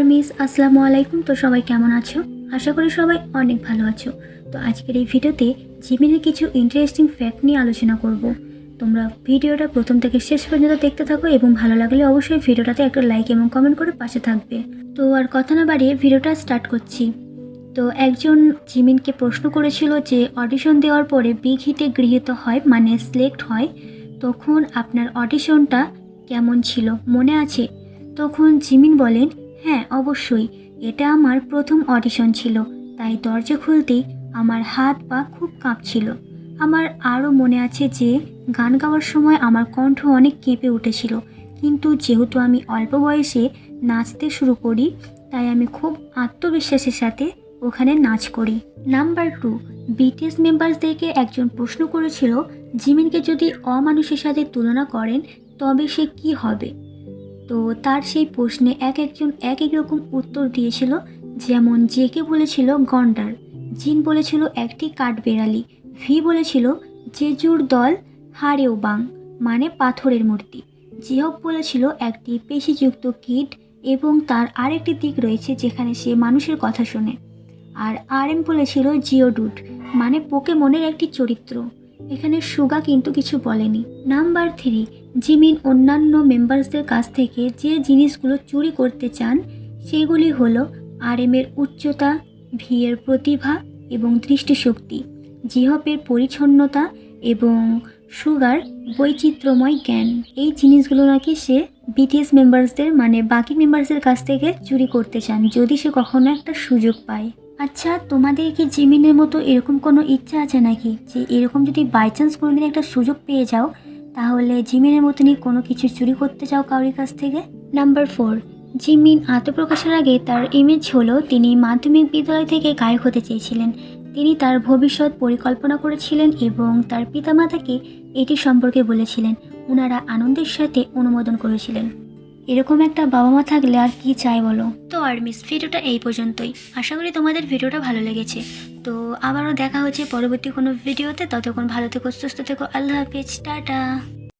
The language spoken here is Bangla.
আর্মিস আসসালামু আলাইকুম। তো সবাই কেমন আছো? আশা করি সবাই অনেক ভালো আছো। তো আজকের এই ভিডিওতে জিমিনের কিছু ইন্টারেস্টিং ফ্যাক্ট নিয়ে আলোচনা করব। তোমরা ভিডিওটা প্রথম থেকে শেষ পর্যন্ত দেখতে থাকো এবং ভালো লাগলে অবশ্যই ভিডিওটাতে একটা লাইক এবং কমেন্ট করে পাশে থাকবে। তো আর কথা না বাড়িয়ে ভিডিওটা স্টার্ট করছি। তো একজন জিমিনকে প্রশ্ন করেছিল যে অডিশন দেওয়ার পরে বিগ হিটে গৃহীত হয় মানে সিলেক্ট হয়, তখন আপনার অডিশনটা কেমন ছিল? মনে আছে? তখন জিমিন বলেন হ্যাঁ অবশ্যই। এটা আমার প্রথম অডিশন ছিল, তাই দরজা খুলতেই আমার হাত পা খুব কাঁপছিল। আমার আরও মনে আছে যে, গান গাওয়ার সময় আমার কণ্ঠ অনেক কেঁপে উঠেছিল, কিন্তু যেহেতু আমি অল্প বয়সে নাচতে শুরু করি, তাই আমি খুব আত্মবিশ্বাসের সাথে ওখানে নাচ করি। নাম্বার টু, বিটিএস মেম্বার্সদেরকে একজন প্রশ্ন করেছিল, জিমিনকে যদি অমানুষের সাথে তুলনা করেন, তবে সে কি হবে? তো তার সেই প্রশ্নে এক একজন, এক এক রকম উত্তর দিয়েছিল। যেমন, জেকে বলেছিল গন্ডার, জিন বলেছিল একটি কাঠবেড়ালি, ভি বলেছিল জেজুর দল হারেও বাং মানে পাথরের মূর্তি। জিহব বলেছিল একটি পেশিযুক্ত কীট এবং তার আরেকটি দিক রয়েছে যেখানে সে মানুষের কথা শোনে। আর আর এম বলেছিল জিওডুড মানে পোকেমনের একটি চরিত্র। এখানে সুগা কিন্তু কিছু বলেনি। নাম্বার থ্রি, জিমিন অন্যান্য মেম্বার্সদের কাছ থেকে যে জিনিসগুলো চুরি করতে চান, সেগুলি হলো আর এর উচ্চতা, ভিয়ের প্রতিভা এবং দৃষ্টিশক্তি, জিহপের পরিচ্ছন্নতা এবং সুগার বৈচিত্র্যময় জ্ঞান। এই জিনিসগুলো নাকি সে বিটিএস মেম্বার্সদের মানে বাকি মেম্বার্সদের কাছ থেকে চুরি করতে চান, যদি সে কখনো একটা সুযোগ পায়। আচ্ছা তোমাদের কি জিমিনের মতো এরকম কোনো ইচ্ছা আছে নাকি? যে এরকম যদি বাই চান্স কোনোদিন একটা সুযোগ পেয়ে যাও, তাহলে জিমিনের মতনই কোনো কিছু চুরি করতে চাও কারোর কাছ থেকে? নাম্বার ফোর জিমিন আত্মপ্রকাশের আগে তার ইমেজ হলো তিনি মাধ্যমিক বিদ্যালয় থেকে গায়ক হতে চেয়েছিলেন। তিনি তার ভবিষ্যৎ পরিকল্পনা করেছিলেন এবং তার পিতামাতাকে এটি সম্পর্কে বলেছিলেন। ওনারা আনন্দের সাথে অনুমোদন করেছিলেন। এরকম একটা বাবা মা থাকলে আর কি চাই বলো? তো আর মিস, ভিডিওটা এই পর্যন্তই। আশা করি তোমাদের ভিডিওটা ভালো লেগেছে। তো আবারও দেখা হচ্ছে পরবর্তী কোনো ভিডিওতে। ততক্ষণ ভালো থেকো, সুস্থ থেকো। আল্লাহ হাফিজ। টাটা।